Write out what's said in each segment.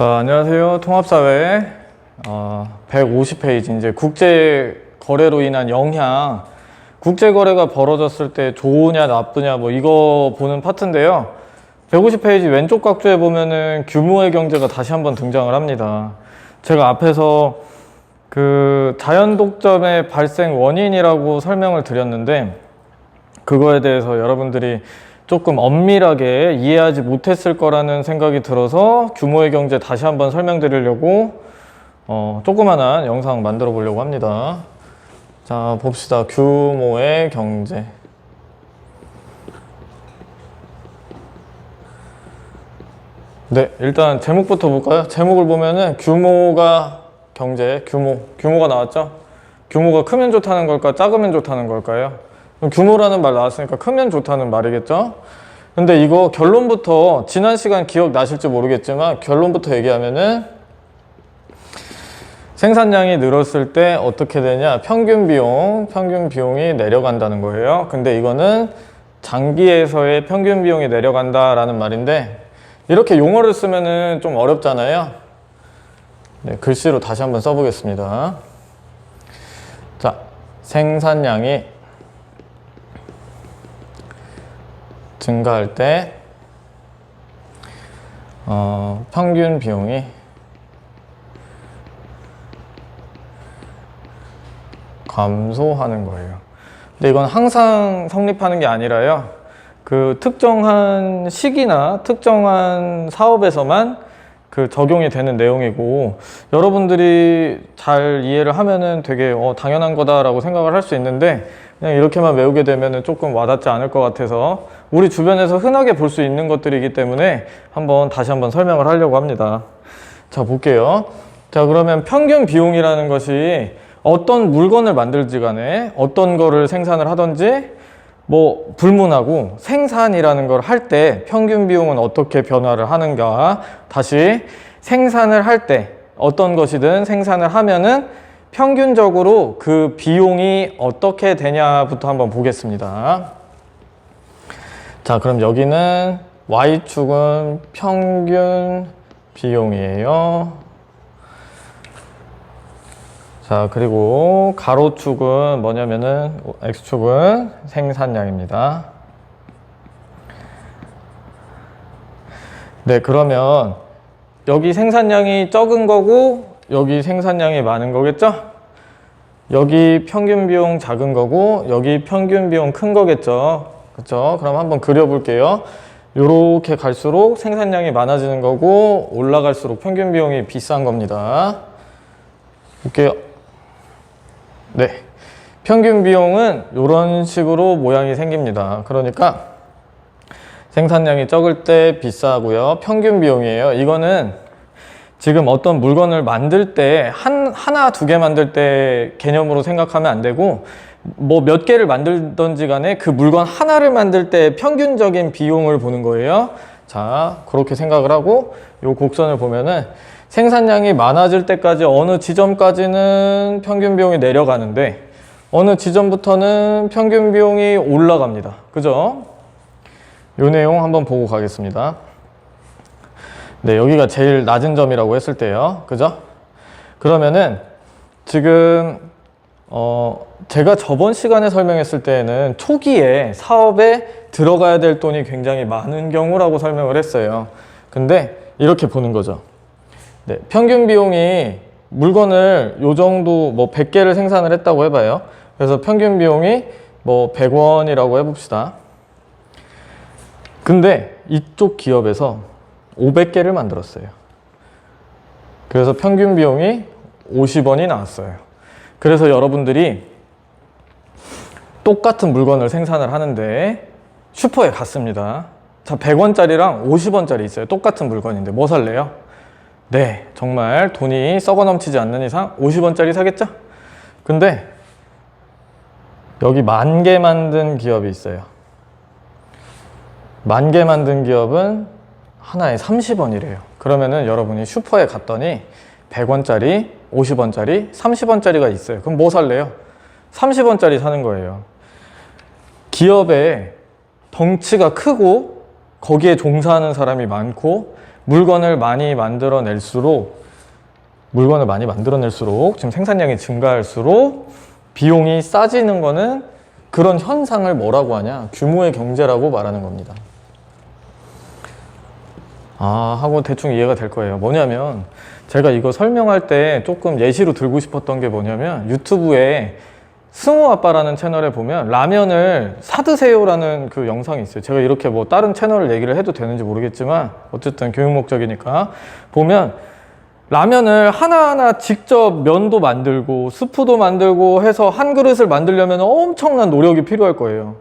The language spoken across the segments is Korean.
자, 안녕하세요. 통합사회 어, 150페이지 이제 국제 거래로 인한 영향, 국제 거래가 벌어졌을 때 좋으냐 나쁘냐 뭐 이거 보는 파트인데요. 150페이지 왼쪽 각주에 보면은 규모의 경제가 다시 한번 등장을 합니다. 제가 앞에서 그 자연 독점의 발생 원인이라고 설명을 드렸는데 그거에 대해서 여러분들이 조금 엄밀하게 이해하지 못했을 거라는 생각이 들어서 규모의 경제 다시 한번 설명드리려고 어, 조그만한 영상 만들어 보려고 합니다. 자, 봅시다. 규모의 경제. 네, 일단 제목부터 볼까요? 제목을 보면은 규모가 경제, 규모, 규모가 나왔죠? 규모가 크면 좋다는 걸까, 작으면 좋다는 걸까요? 규모라는 말 나왔으니까 크면 좋다는 말이겠죠? 근데 이거 결론부터 지난 시간 기억 나실지 모르겠지만 결론부터 얘기하면은 생산량이 늘었을 때 어떻게 되냐? 평균 비용, 평균 비용이 내려간다는 거예요. 근데 이거는 장기에서의 평균 비용이 내려간다라는 말인데 이렇게 용어를 쓰면은 좀 어렵잖아요. 네, 글씨로 다시 한번 써보겠습니다. 자, 생산량이 증가할 때 어, 평균 비용이 감소하는 거예요. 근데 이건 항상 성립하는 게 아니라요. 그 특정한 시기나 특정한 사업에서만 그 적용이 되는 내용이고 여러분들이 잘 이해를 하면은 되게 어, 당연한 거다라고 생각을 할 수 있는데 그냥 이렇게만 외우게 되면은 조금 와닿지 않을 것 같아서 우리 주변에서 흔하게 볼 수 있는 것들이기 때문에 한번 다시 한번 설명을 하려고 합니다. 자 볼게요. 자 그러면 평균 비용이라는 것이 어떤 물건을 만들지 간에 어떤 거를 생산을 하든지 뭐 불문하고 생산이라는 걸 할 때 평균 비용은 어떻게 변화를 하는가 다시 생산을 할 때 어떤 것이든 생산을 하면은 평균적으로 그 비용이 어떻게 되냐부터 한번 보겠습니다. 자, 그럼 여기는 Y축은 평균 비용이에요. 자, 그리고 가로축은 뭐냐면은 X축은 생산량입니다. 네, 그러면 여기 생산량이 적은 거고 여기 생산량이 많은 거겠죠? 여기 평균 비용 작은 거고 여기 평균 비용 큰 거겠죠? 그렇죠? 그럼 한번 그려 볼게요. 요렇게 갈수록 생산량이 많아지는 거고 올라갈수록 평균 비용이 비싼 겁니다. 볼게요. 네. 평균 비용은 이런 식으로 모양이 생깁니다. 그러니까 생산량이 적을 때 비싸고요. 평균 비용이에요. 이거는 지금 어떤 물건을 만들 때 한, 하나, 두 개 만들 때 개념으로 생각하면 안 되고 뭐 몇 개를 만들던지 간에 그 물건 하나를 만들 때 평균적인 비용을 보는 거예요. 자, 그렇게 생각을 하고 요 곡선을 보면은 생산량이 많아질 때까지 어느 지점까지는 평균 비용이 내려가는데 어느 지점부터는 평균 비용이 올라갑니다. 그죠? 요 내용 한번 보고 가겠습니다. 네, 여기가 제일 낮은 점이라고 했을 때요. 그죠? 그러면은 지금 어 제가 저번 시간에 설명했을 때는 초기에 사업에 들어가야 될 돈이 굉장히 많은 경우라고 설명을 했어요. 근데 이렇게 보는 거죠. 네, 평균 비용이 물건을 요 정도 뭐 100개를 생산을 했다고 해봐요. 그래서 평균 비용이 뭐 100원이라고 해봅시다. 근데 이쪽 기업에서 500개를 만들었어요. 그래서 평균 비용이 50원이 나왔어요. 그래서 여러분들이 똑같은 물건을 생산을 하는데 슈퍼에 갔습니다. 자, 100원짜리랑 50원짜리 있어요. 똑같은 물건인데 뭐 살래요? 네, 정말 돈이 썩어 넘치지 않는 이상 50원짜리 사겠죠? 근데 여기 만 개 만든 기업이 있어요. 만 개 만든 기업은 하나에 30원이래요. 그러면은 여러분이 슈퍼에 갔더니 100원짜리, 50원짜리, 30원짜리가 있어요. 그럼 뭐 살래요? 30원짜리 사는 거예요. 기업에 덩치가 크고 거기에 종사하는 사람이 많고 물건을 많이 만들어낼수록 물건을 많이 만들어낼수록 지금 생산량이 증가할수록 비용이 싸지는 거는 그런 현상을 뭐라고 하냐? 규모의 경제라고 말하는 겁니다. 아, 하고 대충 이해가 될 거예요. 뭐냐면 제가 이거 설명할 때 조금 예시로 들고 싶었던 게 뭐냐면 유튜브에 승우 아빠라는 채널에 보면 라면을 사드세요라는 그 영상이 있어요. 제가 이렇게 뭐 다른 채널을 얘기를 해도 되는지 모르겠지만 어쨌든 교육 목적이니까 보면 라면을 하나하나 직접 면도 만들고 스프도 만들고 해서 한 그릇을 만들려면 엄청난 노력이 필요할 거예요.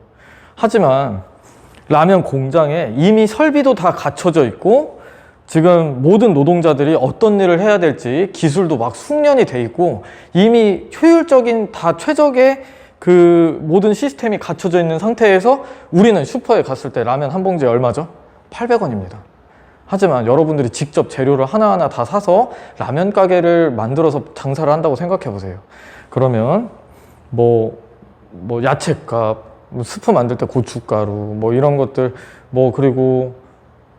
하지만 라면 공장에 이미 설비도 다 갖춰져 있고 지금 모든 노동자들이 어떤 일을 해야 될지 기술도 막 숙련이 돼 있고 이미 효율적인 다 최적의 그 모든 시스템이 갖춰져 있는 상태에서 우리는 슈퍼에 갔을 때 라면 한 봉지에 얼마죠? 800원입니다. 하지만 여러분들이 직접 재료를 하나하나 다 사서 라면 가게를 만들어서 장사를 한다고 생각해 보세요. 그러면 뭐, 뭐 야채값, 뭐 스프 만들 때 고춧가루, 뭐 이런 것들, 뭐 그리고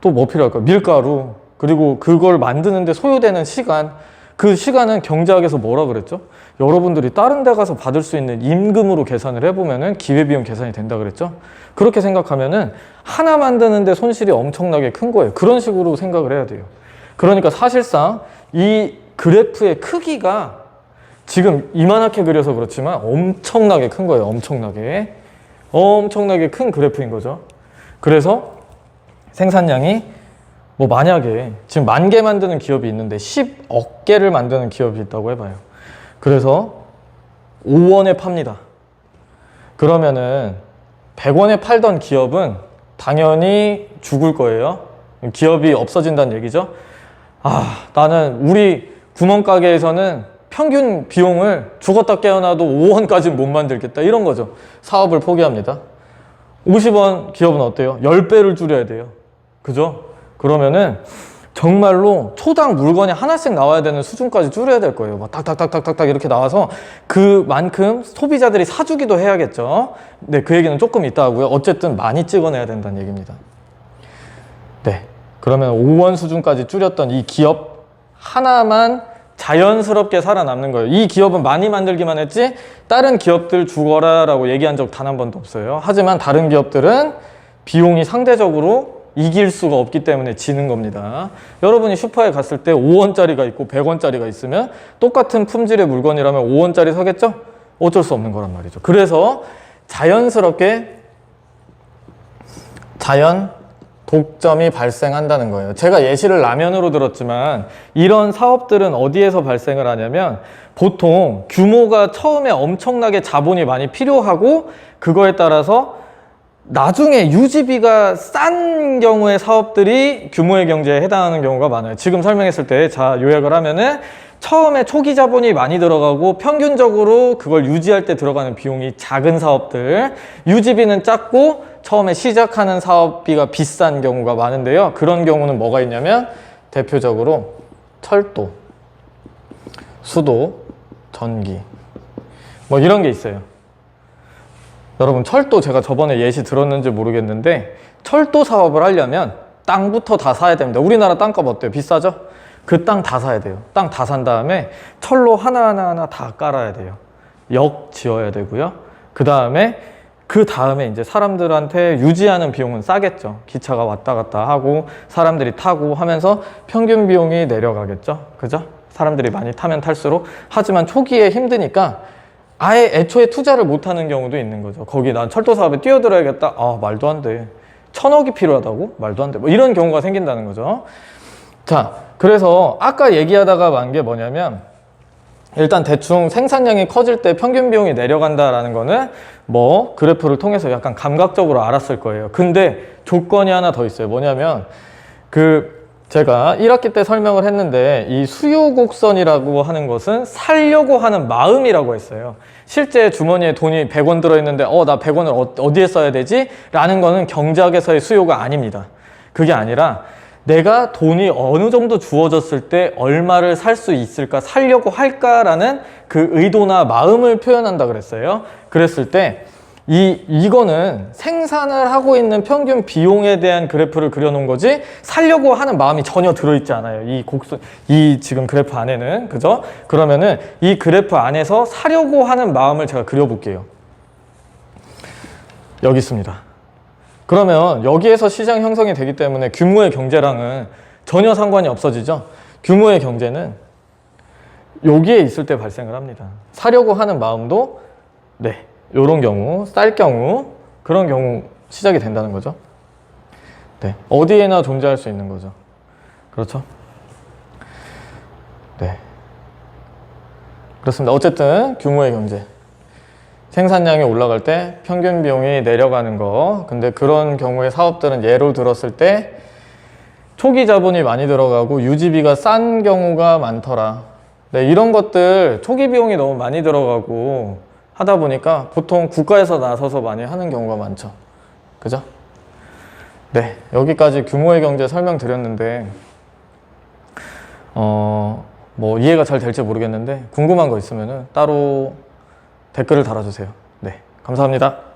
또 뭐 필요할까? 밀가루, 그리고 그걸 만드는데 소요되는 시간, 그 시간은 경제학에서 뭐라 그랬죠? 여러분들이 다른 데 가서 받을 수 있는 임금으로 계산을 해보면은 기회비용 계산이 된다 그랬죠? 그렇게 생각하면은 하나 만드는데 손실이 엄청나게 큰 거예요. 그런 식으로 생각을 해야 돼요. 그러니까 사실상 이 그래프의 크기가 지금 이만하게 그려서 그렇지만 엄청나게 큰 거예요. 엄청나게. 엄청나게 큰 그래프인 거죠. 그래서 생산량이 뭐 만약에 지금 만 개 만드는 기업이 있는데 10억 개를 만드는 기업이 있다고 해봐요. 그래서 5원에 팝니다. 그러면은 100원에 팔던 기업은 당연히 죽을 거예요. 기업이 없어진다는 얘기죠. 아, 나는 우리 구멍가게에서는 평균 비용을 죽었다 깨어나도 5원까지는 못 만들겠다. 이런 거죠. 사업을 포기합니다. 50원 기업은 어때요? 10배를 줄여야 돼요. 그죠? 그러면은 정말로 초당 물건이 하나씩 나와야 되는 수준까지 줄여야 될 거예요. 막 탁탁탁탁탁탁 이렇게 나와서 그만큼 소비자들이 사주기도 해야겠죠. 네, 그 얘기는 조금 이따 하고요. 어쨌든 많이 찍어내야 된다는 얘기입니다. 네. 그러면 5원 수준까지 줄였던 이 기업 하나만 자연스럽게 살아남는 거예요. 이 기업은 많이 만들기만 했지 다른 기업들 죽어라 라고 얘기한 적 단 한 번도 없어요. 하지만 다른 기업들은 비용이 상대적으로 이길 수가 없기 때문에 지는 겁니다. 여러분이 슈퍼에 갔을 때 5원짜리가 있고 100원짜리가 있으면 똑같은 품질의 물건이라면 5원짜리 사겠죠? 어쩔 수 없는 거란 말이죠. 그래서 자연스럽게 자연 독점이 발생한다는 거예요. 제가 예시를 라면으로 들었지만 이런 사업들은 어디에서 발생을 하냐면 보통 규모가 처음에 엄청나게 자본이 많이 필요하고 그거에 따라서 나중에 유지비가 싼 경우의 사업들이 규모의 경제에 해당하는 경우가 많아요. 지금 설명했을 때, 자, 요약을 하면은 처음에 초기 자본이 많이 들어가고 평균적으로 그걸 유지할 때 들어가는 비용이 작은 사업들, 유지비는 작고 처음에 시작하는 사업비가 비싼 경우가 많은데요. 그런 경우는 뭐가 있냐면 대표적으로 철도, 수도, 전기, 뭐 이런 게 있어요. 여러분 철도 제가 저번에 예시 들었는지 모르겠는데 철도 사업을 하려면 땅부터 다 사야 됩니다. 우리나라 땅값 어때요? 비싸죠? 그 땅 다 사야 돼요. 땅 다 산 다음에 철로 하나하나 하나 다 깔아야 돼요. 역 지어야 되고요. 그 다음에 그 다음에 이제 사람들한테 유지하는 비용은 싸겠죠. 기차가 왔다 갔다 하고 사람들이 타고 하면서 평균 비용이 내려가겠죠. 그죠? 사람들이 많이 타면 탈수록 하지만 초기에 힘드니까 아예 애초에 투자를 못 하는 경우도 있는 거죠. 거기 난 철도 사업에 뛰어들어야겠다. 아, 말도 안 돼. 천억이 필요하다고? 말도 안 돼. 뭐 이런 경우가 생긴다는 거죠. 자, 그래서 아까 얘기하다가 만 게 뭐냐면 일단 대충 생산량이 커질 때 평균 비용이 내려간다라는 거는 뭐 그래프를 통해서 약간 감각적으로 알았을 거예요. 근데 조건이 하나 더 있어요. 뭐냐면 그 제가 1학기 때 설명을 했는데 이 수요 곡선이라고 하는 것은 살려고 하는 마음이라고 했어요. 실제 주머니에 돈이 100원 들어 있는데 어 나 100원을 어디에 써야 되지? 라는 거는 경제학에서의 수요가 아닙니다. 그게 아니라 내가 돈이 어느 정도 주어졌을 때 얼마를 살 수 있을까, 살려고 할까라는 그 의도나 마음을 표현한다 그랬어요. 그랬을 때 이, 이거는 생산을 하고 있는 평균 비용에 대한 그래프를 그려놓은 거지, 살려고 하는 마음이 전혀 들어있지 않아요. 이 곡선, 이 지금 그래프 안에는. 그죠? 그러면은 이 그래프 안에서 사려고 하는 마음을 제가 그려볼게요. 여기 있습니다. 그러면 여기에서 시장 형성이 되기 때문에 규모의 경제랑은 전혀 상관이 없어지죠. 규모의 경제는 여기에 있을 때 발생을 합니다. 사려고 하는 마음도 네, 요런 경우, 쌀 경우 그런 경우 시작이 된다는 거죠. 네, 어디에나 존재할 수 있는 거죠. 그렇죠? 네. 그렇습니다. 어쨌든 규모의 경제. 생산량이 올라갈 때 평균 비용이 내려가는 거. 근데 그런 경우에 사업들은 예로 들었을 때 초기 자본이 많이 들어가고 유지비가 싼 경우가 많더라. 네, 이런 것들 초기 비용이 너무 많이 들어가고 하다 보니까 보통 국가에서 나서서 많이 하는 경우가 많죠. 그죠? 네, 여기까지 규모의 경제 설명드렸는데, 어, 뭐 이해가 잘 될지 모르겠는데, 궁금한 거 있으면 따로 댓글을 달아주세요. 네, 감사합니다.